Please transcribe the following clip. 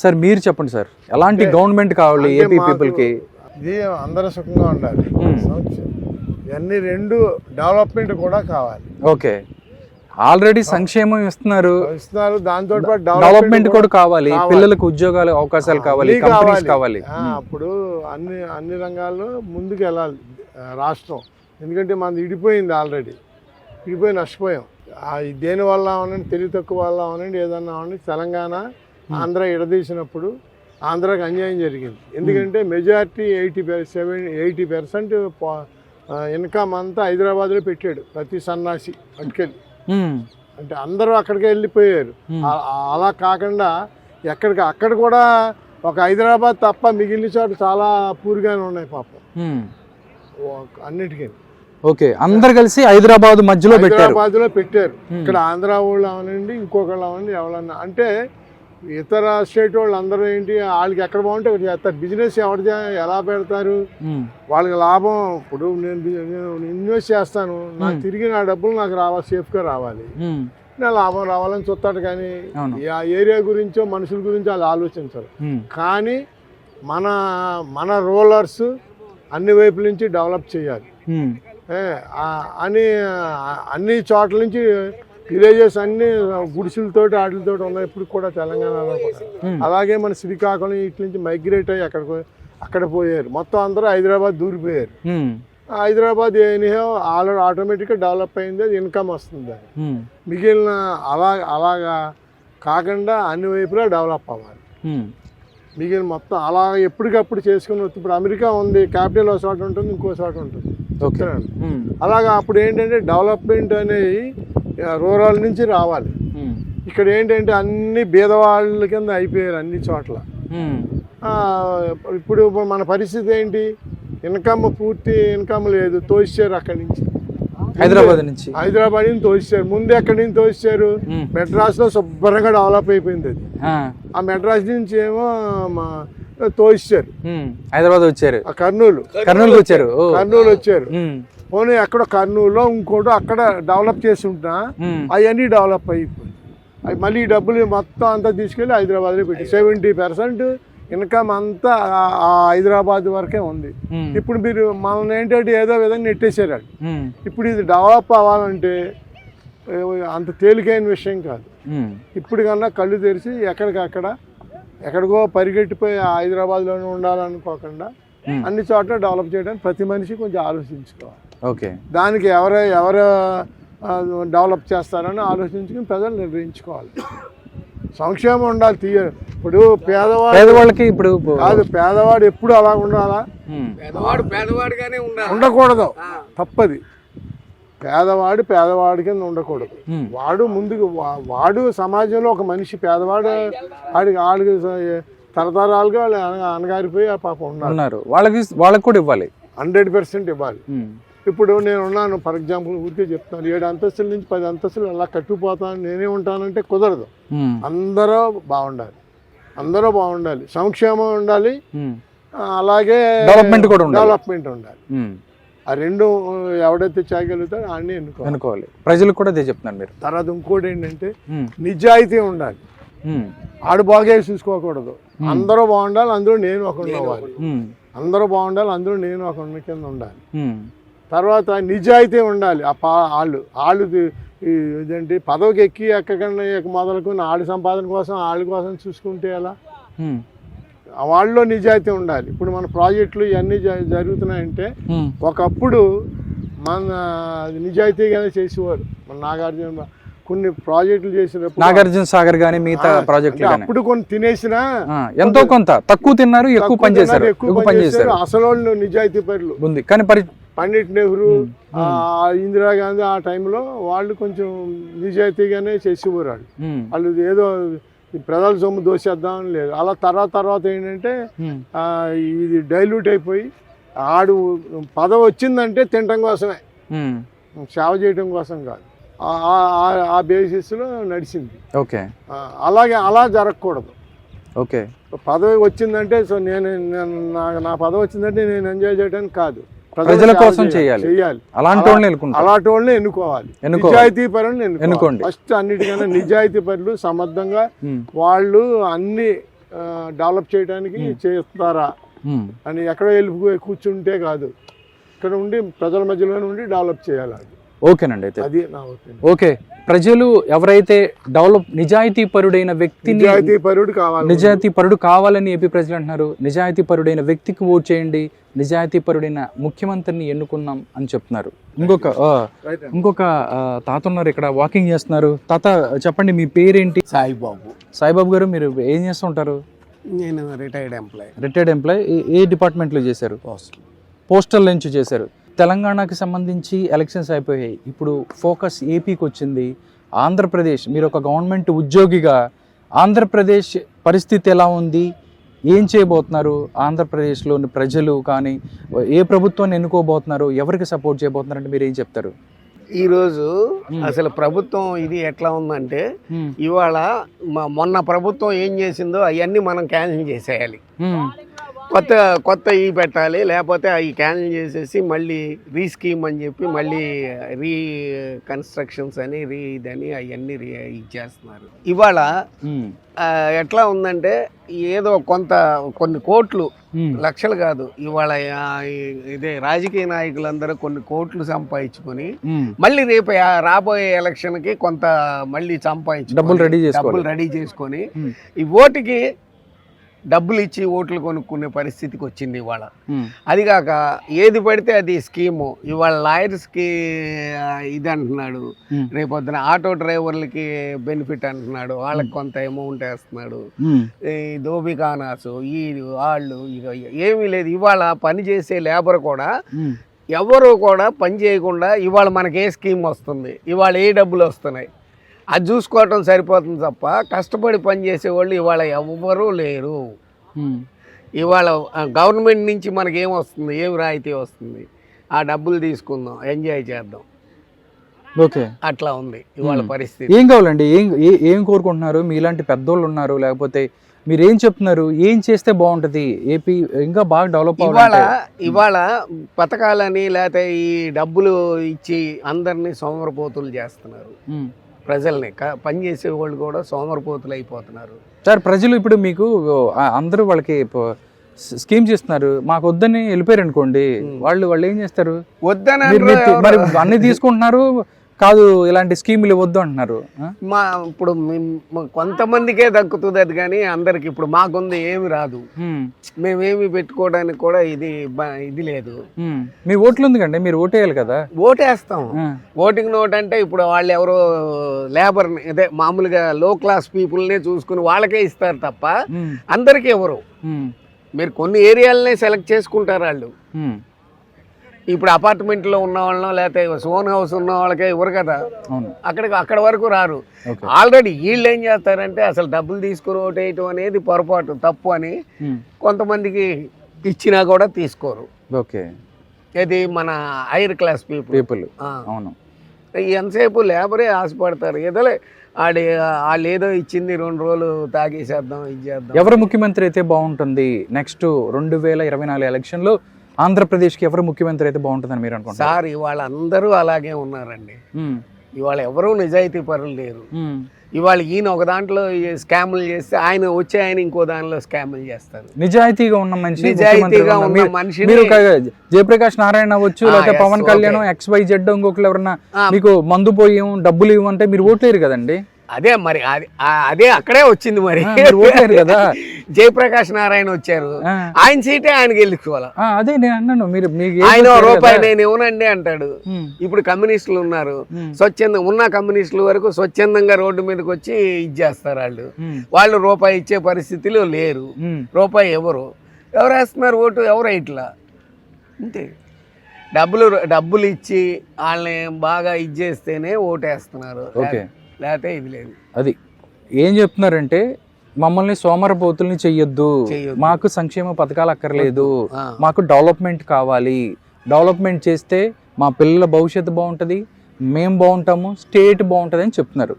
Sir మీరు చెప్పండి sir. ఎలాంటి గవర్నమెంట్ కావాలి ఏపీ మాకు పీపుల్కి ఇది అందరూ సుఖంగా ఉండాలి. ఇవన్నీ రెండు డెవలప్మెంట్ కూడా కావాలి. ఓకే. ఆల్రెడీ సంక్షేమం ఇస్తున్నారు. ఇస్తున్నారు. దాంతో పాటు డెవలప్మెంట్ కూడా కావాలి. పిల్లలకు ఉద్యోగాలు అవకాశాలు కావాలి కంపెనీస్ కావాలి. అప్పుడు అన్ని అన్ని రంగాల్లో ముందుకు వెళ్ళాలి రాష్ట్రం. ఎందుకంటే మనది ఇడిపోయింది ఆల్రెడీ. ఇడిపోయి నష్టపోయాం. దేని వల్ల అవనండి? తెలివి తక్కువ వల్ల అవనండి? ఏదన్నా అవనండి? తెలంగాణ ఆంధ్ర ఇడదీసినప్పుడు ఆంధ్రాకి అన్యాయం జరిగింది. ఎందుకంటే majority eighty seven eighty percent income అంతా హైదరాబాద్లో పెట్టాడు ప్రతి సన్నాసి పట్టుకెళ్ళి ఉమ్, అంటే అందరూ అక్కడికి వెళ్ళిపోయారు. అలా కాకుండా ఎక్కడికి అక్కడ కూడా ఒక హైదరాబాద్ తప్ప మిగిలిన చోట చాలా పూర్గానే ఉన్నాయి పాపం. అన్నిటికీ. ఓకే. అందరు కలిసి హైదరాబాద్ మధ్యలో హైదరాబాద్లో పెట్టారు. ఇక్కడ ఆంధ్ర వాళ్ళు అవనండి ఇంకొకళ్ళు అవనండి ఎవరన్నా. అంటే ఇతర స్టేట్ వాళ్ళు అందరూ ఏంటి వాళ్ళకి ఎక్కడ బాగుంటే అక్కడ చేస్తారు. బిజినెస్ ఎవరు ఎలా పెడతారు? వాళ్ళకి లాభం ఇప్పుడు నేను ఇన్వెస్ట్ చేస్తాను. నాకు తిరిగి నా డబ్బులు నాకు రావాలి సేఫ్గా రావాలి. నా లాభం రావాలని చూస్తాడు కానీ ఆ ఏరియా గురించో మనుషుల గురించో వాళ్ళు ఆలోచించరు. కానీ మన మన రోలర్స్ అన్ని వైపుల నుంచి డెవలప్ చేయాలి. అని అన్ని చోట్ల నుంచి విలేజెస్ అన్ని గుడిసెలతోటి వాటితో ఉన్నాయి. ఇప్పుడు కూడా తెలంగాణలో కూడా. అలాగే మన శ్రీకాకుళం ఇటు నుంచి మైగ్రేట్ అయ్యి అక్కడ అక్కడ పోయారు. మొత్తం అందరూ హైదరాబాద్ దూరిపోయారు. హైదరాబాద్ ఎనీహో ఆల్రెడీ ఆటోమేటిక్గా డెవలప్ అయింది అది ఇన్కమ్ వస్తుంది మిగిలిన అలా అలాగా కాకుండా అన్ని వైపులా డెవలప్ అవ్వాలి. మిగిలిన మొత్తం అలా ఎప్పటికప్పుడు చేసుకుని ఇప్పుడు అమెరికా ఉంది క్యాపిటల్ ఒక చోట ఉంటుంది ఇంకో చోట ఉంటుంది. ఓకే. అలాగా అప్పుడు ఏంటంటే డెవలప్మెంట్ అనేది రూరల్ నుంచి రావాలి. ఇక్కడ ఏంటంటే అన్ని బీదవాళ్ళ కింద అయిపోయారు అన్ని చోట్ల. ఇప్పుడు మన పరిస్థితి ఏంటి? ఇన్కమ్ పూర్తి ఇన్కమ్ లేదు తోసారు అక్కడి నుంచి. హైదరాబాద్ నుంచి. హైదరాబాద్ నుంచి తోసారు ముందు ఎక్కడి నుంచి తోసారు ఉమ్, మెడ్రాస్లో శుభ్రంగా డెవలప్ అయిపోయింది అది. ఆ, మెడ్రాస్ నుంచి ఏమో ఉమ్, హైదరాబాద్ వచ్చారు. ఆ కర్నూలు. కర్నూలుకి వచ్చారు. కర్నూలు వచ్చారు. పోనీ ఎక్కడో కర్నూలులో ఇంకోటి అక్కడ డెవలప్ చేసి ఉంటున్నా ఉమ్, అవన్నీ డెవలప్ అయిపోయి అవి మళ్ళీ డబ్బులు మొత్తం అంతా తీసుకెళ్ళి హైదరాబాద్లో పెట్టి సెవెంటీ పర్సెంట్ ఇన్కమ్ అంతా హైదరాబాద్ వరకే ఉంది. ఇప్పుడు మీరు మనల్ని ఏంటంటే ఏదో విధంగా నెట్టేశారు ఇప్పుడు ఇది డెవలప్ అవ్వాలంటే అంత తేలికైన విషయం కాదు. ఇప్పుడు కన్నా కళ్ళు తెరిచి ఎక్కడికక్కడ ఎక్కడికో పరిగెట్టిపోయి హైదరాబాద్లోనే ఉండాలనుకోకుండా. అన్ని చోట్ల డెవలప్ చేయడానికి ప్రతి మనిషి కొంచెం ఆలోచించుకోవాలి. ఓకే. దానికి ఎవరు ఎవరు డెవలప్ చేస్తారని ఆలోచించుకుని ప్రజలు నిర్ణయించుకోవాలి. సంక్షేమం ఉండాలి తీయ ఇప్పుడు పేదవాడు పేదవాళ్ళకి ఇప్పుడు కాదు పేదవాడు ఎప్పుడు అలా ఉండాలా? పేదవాడు పేదవాడుగానే ఉండాలి? ఉండకూడదు. తప్పది. పేదవాడు పేదవాడి కింద ఉండకూడదు. వాడు ముందుకు వా- వాడు సమాజంలో ఒక మనిషి పేదవాడు ఆడికి ఆడికి తరతరాలుగా వాళ్ళు అన- అనగారిపోయి ఆ పాపం ఉన్నారు. వాళ్ళకి వాళ్ళకి కూడా ఇవ్వాలి. హండ్రెడ్ పర్సెంట్ ఇవ్వాలి. ఇప్పుడు నేను ఉన్నాను ఫర్ ఎగ్జాంపుల్ ఊరికే చెప్తాను ఏడు అంతస్తుల నుంచి పది అంతస్తులు అలా కట్టుకుపోతాను నేనే ఉంటానంటే కుదరదు. అందరూ బాగుండాలి. అందరూ బాగుండాలి. సంక్షేమం ఉండాలి. అలాగే Development కూడా. డెవలప్మెంట్ ఉండాలి. ఆ రెండు ఎవడైతే చేయగలుగుతాడో అన్నీ ఎన్నుకోవాలి. అనుకోవాలి ప్రజలకు కూడా అదే చెప్తున్నారు మీరు. తర్వాత ఇంకోటి ఏంటంటే నిజాయితీ ఉండాలి. ఆడు బాగా చూసుకోకూడదు. అందరూ బాగుండాలి అందులో నేను ఒక అందరూ బాగుండాలి అందులో నేను ఒక కింద ఉండాలి. తర్వాత నిజాయితీ ఉండాలి. ఆ పా వాళ్ళు వాళ్ళు ఇదేంటి పదవికి ఎక్కి ఎక్కకుండా ఎక్క మొదలుకొని ఆడి సంపాదన కోసం వాళ్ళ కోసం చూసుకుంటే ఎలా? వాళ్ళలో నిజాయితీ ఉండాలి. ఇప్పుడు మన ప్రాజెక్టులు ఇవన్నీ జరుగుతున్నాయంటే ఒకప్పుడు మన నిజాయితీగానే చేసేవారు. మన నాగార్జున కొన్ని ప్రాజెక్టులు చేసినప్పుడు నాగార్జున సాగర్ గానీ మిగతా ప్రాజెక్టులు అప్పుడు కొన్ని తినేసినా ఎంతో కొంత. తక్కువ తిన్నారు ఎక్కువ పని చేశారు ఎక్కువ పని చేశారు. అసలు నిజాయితీ పరులు. ఉంది. కానీ పండిట్ నెహ్రూ ఇందిరాగాంధీ ఆ టైంలో వాళ్ళు కొంచెం నిజాయితీగానే చేసేవారు వాళ్ళు ఏదో ప్రజల సొమ్ము దోసేద్దామని లేదు. అలా తర్వాత తర్వాత ఏంటంటే ఇది డైల్యూట్ అయిపోయి ఆడు పదవి వచ్చిందంటే తినటం కోసమే. సేవ చేయడం కోసం కాదు. ఆ- బేసిస్లో నడిచింది. ఓకే. అలాగే అలా జరగకూడదు. ఓకే. పదవి వచ్చిందంటే సో నేను నా పదవి వచ్చిందంటే నేను ఎంజాయ్ చేయడానికి కాదు. ప్రజల కోసం చేయాలి. చేయాలి. అలాంటి అలాంటి వాళ్ళని ఎన్నుకోవాలి. నిజాయితీ పరులను ఎన్నుకోండి. ఫస్ట్ అన్నిటికన్నా నిజాయితీ పరులు సమర్థంగా వాళ్ళు అన్ని డెవలప్ చేయడానికి చేస్తారా. అని ఎక్కడో వెళ్ళి కూర్చుంటే కాదు. ఇక్కడ ఉండి ప్రజల మధ్యలో ఉండి డెవలప్ చేయాలి ఓకేనండి అయితే. అది నా ఒపీనియన్ ఓకే. ప్రజలు ఎవరైతే డెవలప్ నిజాయితీ పరుడైన వ్యక్తిని నిజాయితీ పరుడు కావాలి. నిజాయితీ పరుడు కావాలని ఏపీ ప్రజలు అంటున్నారు. నిజాయితీ పరుడైన వ్యక్తికి ఓట్ చేయండి. నిజాయితీ పరుడైన ముఖ్యమంత్రిని ఎన్నుకున్నాం అని చెప్తున్నారు. ఇంకొక ఇంకొక తాత ఉన్నారు ఇక్కడ వాకింగ్ చేస్తున్నారు. తాత చెప్పండి మీ పేరేంటి? సాయిబాబు. సాయిబాబు గారు మీరు ఏం చేస్తుంటారు నేను రిటైర్డ్ ఎంప్లాయ్. Retired employee. ఏ డిపార్ట్మెంట్లో చేశారు? పోస్టల్ నుంచి చేశారు. తెలంగాణకి సంబంధించి ఎలక్షన్స్ అయిపోయాయి. ఇప్పుడు ఫోకస్ ఏపీకి వచ్చింది. ఆంధ్రప్రదేశ్ మీరు ఒక గవర్నమెంట్ ఉద్యోగిగా ఆంధ్రప్రదేశ్ పరిస్థితి ఎలా ఉంది? ఏం చేయబోతున్నారు? ఆంధ్రప్రదేశ్లోని ప్రజలు కానీ ఏ ప్రభుత్వాన్ని ఎన్నుకోబోతున్నారు? ఎవరికి సపోర్ట్ చేయబోతున్నారు అంటే మీరు ఏం చెప్తారు? ఈ రోజు అసలు ప్రభుత్వం ఇది ఎట్లా ఉందంటే ఇవాళ మొన్న ప్రభుత్వం ఏం చేసిందో అవన్నీ మనం క్యాన్సిల్ చేసేయాలి. కొత్త కొత్త ఈ పెట్టాలి లేకపోతే అవి క్యాన్సిల్ చేసేసి మళ్ళీ రీస్కీమ్ అని చెప్పి మళ్ళీ రీ కన్స్ట్రక్షన్స్ అని రీ ఇదని అవన్నీ రీ ఇచ్చేస్తున్నారు ఇవాళ ఎట్లా ఉందంటే ఏదో కొంత కొన్ని కోట్లు. లక్షలు కాదు ఇవాళ ఇదే రాజకీయ నాయకులందరూ కొన్ని కోట్లు సంపాదించుకొని. మళ్ళీ రేపు రాబోయే ఎలక్షన్కి కొంత మళ్ళీ సంపాదించు డబ్బులు రెడీ. డబ్బులు రెడీ చేసుకొని. ఈ ఓటుకి డబ్బులు ఇచ్చి ఓట్లు కొనుక్కునే పరిస్థితికి వచ్చింది ఇవాళ. మ్మ్. అది కాక ఏది పడితే అది స్కీము. ఇవాళ లాయర్స్కి ఇది అంటున్నాడు. రేపొద్దున ఆటో డ్రైవర్లకి బెనిఫిట్ అంటున్నాడు. వాళ్ళకి కొంత అమౌంట్ వేస్తున్నాడు. ఈ దోబికానాసు ఈ వాళ్ళు ఇక ఏమీ లేదు. ఇవాళ పని చేసే లేబర్ కూడా. ఎవరు కూడా పని చేయకుండా ఇవాళ మనకి ఏ స్కీమ్ వస్తుంది. ఇవాళ ఏ డబ్బులు వస్తున్నాయి? అది చూసుకోవటం సరిపోతుంది తప్ప కష్టపడి పని చేసేవాళ్ళు ఇవాళ ఎవ్వరూ లేరు. ఇవాళ గవర్నమెంట్ నుంచి మనకి ఏం వస్తుంది? ఏం రాయితీ వస్తుంది? ఆ డబ్బులు తీసుకుందాం ఎంజాయ్ చేద్దాం. ఓకే. అట్లా ఉంది ఇవాళ. పరిస్థితి. ఏం కావాలండి? ఏం ఏ- కోరుకుంటున్నారు? మీలాంటి పెద్దోళ్ళు ఉన్నారు లేకపోతే మీరు ఏం చెప్తున్నారు? ఏం చేస్తే బాగుంటది? ఏపీ ఇంకా బాగా డెవలప్ ఇవాళ ఇవాళ పథకాలని లేకపోతే ఈ డబ్బులు ఇచ్చి అందరినీ సోమరపోతులు చేస్తున్నారు. ప్రజల్ని క- పని చేసే వాళ్ళు కూడా సోమరపోతులు అయిపోతున్నారు. సార్ ప్రజలు ఇప్పుడు మీకు అందరూ వాళ్ళకి స్కీమ్స్ ఇస్తున్నారు మాకు వద్దని వెళ్ళిపోయారు అనుకోండి వాళ్ళు వాళ్ళు ఏం చేస్తారు? వద్దని మీరు. అన్ని తీసుకుంటున్నారు కాదు ఇలాంటి స్కీములు వద్దు అంటున్నారు? మా ఇప్పుడు కొంతమందికే దక్కుతుంది అది కానీ అందరికి ఇప్పుడు మాకుంది ఏమి రాదు మ్మ్. మేమేమి పెట్టుకోవడానికి కూడా ఇది ఇది లేదు. మీ ఓట్లు ఉంది కండి మీరు ఓటేయాలి కదా ఓటేస్తాం. ఓటింగ్ నోట్ అంటే ఇప్పుడు వాళ్ళు ఎవరో లేబర్ అదే మామూలుగా లో క్లాస్ పీపుల్నే చూసుకుని వాళ్ళకే ఇస్తారు తప్ప. అందరికీ ఎవరు. మీరు కొన్ని ఏరియాలనే సెలెక్ట్ చేసుకుంటారు వాళ్ళు. ఇప్పుడు అపార్ట్మెంట్లో ఉన్న వాళ్ళనో లేకపోతే ఓన్ హౌస్ ఉన్న వాళ్ళకే ఇవ్వరు కదా. అక్కడికి అక్కడ వరకు రారు. ఆల్రెడీ వీళ్ళు ఏం చేస్తారంటే అసలు డబ్బులు తీసుకుని ఓటేయటం అనేది పొరపాటు తప్పు అని. కొంతమందికి ఇచ్చినా కూడా తీసుకోరు. ఓకే. ఇది మన హైయర్ క్లాస్ పీపుల్ పీపుల్ అవును. ఎంతసేపు లేబరే ఆశపడతారు. ఏదోలే ఆడి వాళ్ళు ఏదో ఇచ్చింది రెండు రోజులు తాగేసేద్దాం ఇది చేద్దాం. ఎవరు ముఖ్యమంత్రి అయితే బాగుంటుంది? నెక్స్ట్ రెండు వేల ఇరవై నాలుగు ఎలక్షన్లో ఆంధ్రప్రదేశ్కి ఎవరు ముఖ్యమంత్రి అయితే బాగుంటుందని మీరు అనుకుంటారు సార్ ఇవాళ అందరూ అలాగే ఉన్నారండి. ఇవాళ ఎవరూ నిజాయితీ పరులు లేరు. ఇవాళ ఈయన ఒక దాంట్లో స్కాములు చేస్తే ఆయన వచ్చే ఆయన ఇంకో దానిలో స్కాములు చేస్తారు. నిజాయితీగా ఉన్న మనిషి నిజాయితీగా ఉన్న ఉన్న మీరు- జయప్రకాష్ నారాయణ అవ్వచ్చు ఆ, లేకపోతే Pawan Kalyan. X Y Z ఇంకొకరు ఎవరన్నా. మీకు మందు పోయాం డబ్బులు ఇవ్వమంటే మీరు ఓట్లేరు కదండి? అదే మరి అది- అక్కడే వచ్చింది మరి. కదా. జయప్రకాష్ నారాయణ వచ్చారు. ఆయన సీటే ఆయనకి ఆ, అదే నేను అన్నాను మీరు ఆయన రూపాయి? నేను ఇవ్వనండి అంటాడు. ఇప్పుడు కమ్యూనిస్టులు ఉన్నారు. స్వచ్ఛంద ఉన్న కమ్యూనిస్టుల వరకు స్వచ్ఛందంగా రోడ్డు మీదకి వచ్చి ఇచ్చేస్తారు వాళ్ళు. వాళ్ళు రూపాయి ఇచ్చే పరిస్థితిలో లేరు. రూపాయి ఎవరు? ఎవరు వేస్తున్నారు ఓటు? ఎవరు ఇట్లా? అంతే. డబ్బులు డబ్బులు ఇచ్చి వాళ్ళని బాగా ఇచ్చేస్తేనే ఓటు వేస్తున్నారు ఓకే. లేకపోతే ఇది లేదు. అది ఏం చెప్తున్నారంటే మమ్మల్ని సోమరపోతుల్ని చెయ్యొద్దు. చెయ్యొద్దు. మాకు సంక్షేమ పథకాలు అక్కర్లేదు. మాకు డెవలప్మెంట్ కావాలి. డెవలప్మెంట్ చేస్తే మా పిల్లల భవిష్యత్తు బాగుంటుంది. మేము బాగుంటాము స్టేట్ బాగుంటుంది అని చెప్తున్నారు